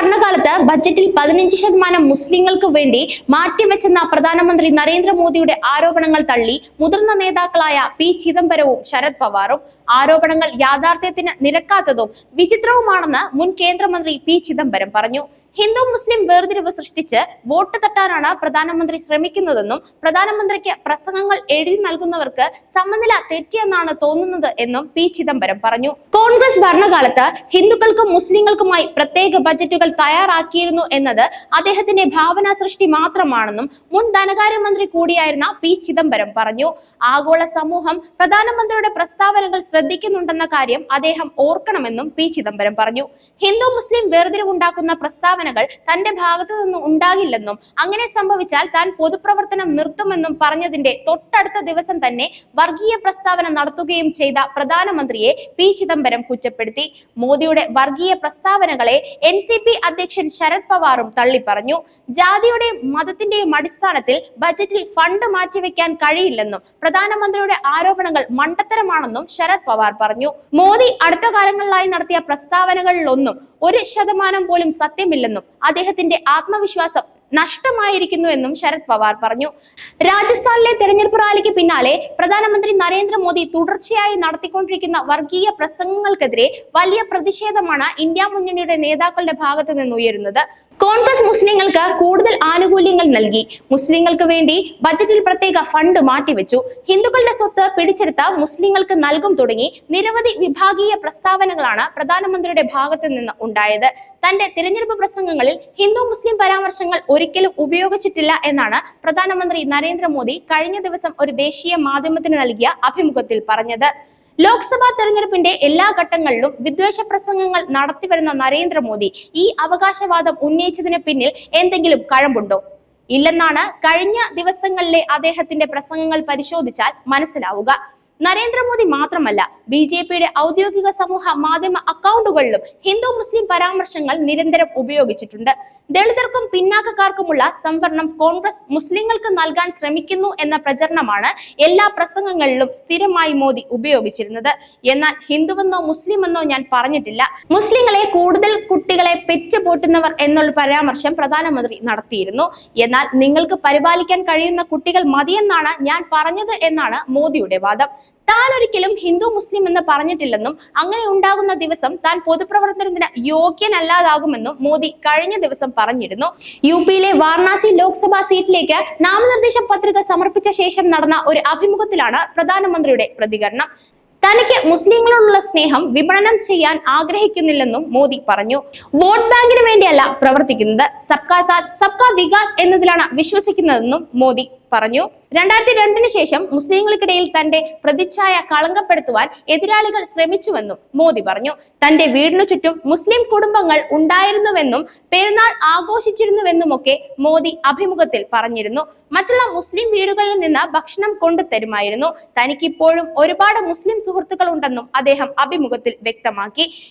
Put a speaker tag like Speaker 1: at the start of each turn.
Speaker 1: ഭരണകാലത്ത് ബജറ്റിൽ പതിനഞ്ച് ശതമാനം മുസ്ലിങ്ങൾക്ക് വേണ്ടി മാറ്റിവെച്ചെന്ന പ്രധാനമന്ത്രി നരേന്ദ്രമോദിയുടെ ആരോപണങ്ങൾ തള്ളി മുതിർന്ന നേതാക്കളായ പി ചിദംബരവും ശരത് പവാറും. ആരോപണങ്ങൾ യാഥാർത്ഥ്യത്തിന് നിരക്കാത്തതും വിചിത്രവുമാണെന്ന് മുൻ കേന്ദ്രമന്ത്രി പി ചിദംബരം പറഞ്ഞു. ഹിന്ദു മുസ്ലിം വേർതിരിവ് സൃഷ്ടിച്ച് വോട്ട് തട്ടാനാണ് പ്രധാനമന്ത്രി ശ്രമിക്കുന്നതെന്നും പ്രധാനമന്ത്രിക്ക് പ്രസംഗങ്ങൾ എഴുതി നൽകുന്നവർക്ക് സമനില തെറ്റിയെന്നാണ് തോന്നുന്നത് എന്നും പി ചിദംബരം പറഞ്ഞു. കോൺഗ്രസ് ഭരണകാലത്ത് ഹിന്ദുക്കൾക്കും മുസ്ലിങ്ങൾക്കുമായി പ്രത്യേക ബജറ്റുകൾ തയ്യാറാക്കിയിരുന്നു എന്നത് അദ്ദേഹത്തിന്റെ ഭാവനാ സൃഷ്ടി മാത്രമാണെന്നും മുൻ ധനകാര്യമന്ത്രി കൂടിയായിരുന്ന പി ചിദംബരം പറഞ്ഞു. ആഗോള സമൂഹം പ്രധാനമന്ത്രിയുടെ പ്രസ്താവനകൾ ശ്രദ്ധിക്കുന്നുണ്ടെന്ന കാര്യം അദ്ദേഹം ഓർക്കണമെന്നും പി ചിദംബരം പറഞ്ഞു. ഹിന്ദു മുസ്ലിം വേർതിരിവുണ്ടാക്കുന്ന പ്രസ്താവനകൾ തന്റെ ഭാഗത്തു നിന്നും ഉണ്ടാകില്ലെന്നും അങ്ങനെ സംഭവിച്ചാൽ താൻ പൊതുപ്രവർത്തനം നിർത്തുമെന്നും പറഞ്ഞതിന്റെ തൊട്ടടുത്ത ദിവസം തന്നെ വർഗീയ പ്രസ്താവന നടത്തുകയും ചെയ്ത പ്രധാനമന്ത്രിയെ പി. ചിദംബരം കുറ്റപ്പെടുത്തി. മോദിയുടെ വർഗീയ പ്രസ്താവനകളെ എൻ സി പി അധ്യക്ഷൻ ശരത് പവാറും തള്ളിപ്പറഞ്ഞു. ജാതിയുടെയും മതത്തിന്റെയും അടിസ്ഥാനത്തിൽ ബജറ്റിൽ ഫണ്ട് മാറ്റിവെക്കാൻ കഴിയില്ലെന്നും പ്രധാനമന്ത്രിയുടെ ആരോപണങ്ങൾ മണ്ടത്തരമാണെന്നും ശരത് പവാർ പറഞ്ഞു. മോദി അടുത്ത കാലങ്ങളിലായി നടത്തിയ പ്രസ്താവനകളിലൊന്നും ഒരു ശതമാനം പോലും സത്യമില്ലെന്നും അദ്ദേഹത്തിന്റെ ആത്മവിശ്വാസം നഷ്ടമായിരിക്കുന്നു എന്നും ശരത് പവാർ പറഞ്ഞു. രാജസ്ഥാനിലെ തെരഞ്ഞെടുപ്പ് റാലിക്ക് പിന്നാലെ പ്രധാനമന്ത്രി നരേന്ദ്രമോദി തുടർച്ചയായി നടത്തിക്കൊണ്ടിരിക്കുന്ന വർഗീയ പ്രസംഗങ്ങൾക്കെതിരെ വലിയ പ്രതിഷേധമാണ് ഇന്ത്യ മുന്നണിയുടെ നേതാക്കളുടെ ഭാഗത്തു നിന്ന് ഉയരുന്നത്. കോൺഗ്രസ് മുസ്ലിങ്ങൾക്ക് കൂടുതൽ ആനുകൂല്യങ്ങൾ നൽകി. മുസ്ലിങ്ങൾക്ക് വേണ്ടി ബജറ്റിൽ പ്രത്യേക ഫണ്ട് മാറ്റിവെച്ചു. ഹിന്ദുക്കളുടെ സ്വത്ത് പിടിച്ചെടുത്ത മുസ്ലിങ്ങൾക്ക് നൽകും തുടങ്ങി നിരവധി വിഭാഗീയ പ്രസ്താവനകളാണ് പ്രധാനമന്ത്രിയുടെ ഭാഗത്തു നിന്ന് ഉണ്ടായത്. തന്റെ തിരഞ്ഞെടുപ്പ് പ്രസംഗങ്ങളിൽ ഹിന്ദു മുസ്ലിം പരാമർശങ്ങൾ ഒരിക്കലും ഉപയോഗിച്ചിട്ടില്ല എന്നാണ് പ്രധാനമന്ത്രി നരേന്ദ്രമോദി കഴിഞ്ഞ ദിവസം ഒരു ദേശീയ മാധ്യമത്തിന് നൽകിയ അഭിമുഖത്തിൽ പറഞ്ഞത്. ലോക്സഭാ തെരഞ്ഞെടുപ്പിന്റെ എല്ലാ ഘട്ടങ്ങളിലും വിദ്വേഷ പ്രസംഗങ്ങൾ നടത്തിവരുന്ന നരേന്ദ്രമോദി ഈ അവകാശവാദം ഉന്നയിച്ചതിന് പിന്നിൽ എന്തെങ്കിലും കഴമ്പുണ്ടോ? ഇല്ലെന്നാണ് കഴിഞ്ഞ ദിവസങ്ങളിലെ അദ്ദേഹത്തിന്റെ പ്രസംഗങ്ങൾ പരിശോധിച്ചാൽ മനസ്സിലാവുക. നരേന്ദ്രമോദി മാത്രമല്ല ബി ജെ പിയുടെ ഔദ്യോഗിക സമൂഹ മാധ്യമ അക്കൗണ്ടുകളിലും ഹിന്ദു മുസ്ലിം പരാമർശങ്ങൾ നിരന്തരം ഉപയോഗിച്ചിട്ടുണ്ട്. ദളിതർക്കും പിന്നാക്കക്കാർക്കുമുള്ള സംവരണം കോൺഗ്രസ് മുസ്ലിങ്ങൾക്ക് നൽകാൻ ശ്രമിക്കുന്നു എന്ന പ്രചരണമാണ് എല്ലാ പ്രസംഗങ്ങളിലും സ്ഥിരമായി മോദി ഉപയോഗിച്ചിരുന്നത്. എന്നാൽ ഹിന്ദുവെന്നോ മുസ്ലിമെന്നോ ഞാൻ പറഞ്ഞിട്ടില്ല. മുസ്ലിങ്ങളെ കൂടുതൽ കുട്ടികളെ പെറ്റുപോട്ടുന്നവർ എന്നുള്ള പരാമർശം പ്രധാനമന്ത്രി നടത്തിയിരുന്നു. എന്നാൽ നിങ്ങൾക്ക് പരിപാലിക്കാൻ കഴിയുന്ന കുട്ടികൾ മതിയെന്നാണ് ഞാൻ പറഞ്ഞത് എന്നാണ് മോദിയുടെ വാദം. താൻ ഒരിക്കലും ഹിന്ദു മുസ്ലിം എന്ന് പറഞ്ഞിട്ടില്ലെന്നും അങ്ങനെ ഉണ്ടാകുന്ന ദിവസം താൻ പൊതുപ്രവർത്തനത്തിന് യോഗ്യനല്ലാതാകുമെന്നും മോദി കഴിഞ്ഞ ദിവസം പറഞ്ഞിരുന്നു. യു പിയിലെ വാരണാസി ലോക്സഭാ സീറ്റിലേക്ക് നാമനിർദ്ദേശ പത്രിക സമർപ്പിച്ച ശേഷം നടന്ന ഒരു അഭിമുഖത്തിലാണ് പ്രധാനമന്ത്രിയുടെ പ്രതികരണം. തനിക്ക് മുസ്ലിങ്ങളോടുള്ള സ്നേഹം വിപണനം ചെയ്യാൻ ആഗ്രഹിക്കുന്നില്ലെന്നും മോദി പറഞ്ഞു. വോട്ട് ബാങ്കിന് വേണ്ടിയല്ല പ്രവർത്തിക്കുന്നത്. സബ്കാ സാത് സബ്കാ വികാസ് എന്നതിലാണ് വിശ്വസിക്കുന്നതെന്നും മോദി പറഞ്ഞു. രണ്ടായിരത്തി രണ്ടിന് ശേഷം മുസ്ലിങ്ങൾക്കിടയിൽ തന്റെ പ്രതിച്ഛായ കളങ്കപ്പെടുത്തുവാൻ എതിരാളികൾ ശ്രമിച്ചുവെന്നും മോദി പറഞ്ഞു. തന്റെ വീടിനു ചുറ്റും മുസ്ലിം കുടുംബങ്ങൾ ഉണ്ടായിരുന്നുവെന്നും പെരുന്നാൾ ആഘോഷിച്ചിരുന്നുവെന്നുമൊക്കെ മോദി അഭിമുഖത്തിൽ പറഞ്ഞിരുന്നു. മറ്റുള്ള മുസ്ലിം വീടുകളിൽ നിന്ന് ഭക്ഷണം കൊണ്ടു തരുമായിരുന്നു. തനിക്കിപ്പോഴും ഒരുപാട് മുസ്ലിം സുഹൃത്തുക്കൾ ഉണ്ടെന്നും അദ്ദേഹം അഭിമുഖത്തിൽ വ്യക്തമാക്കി.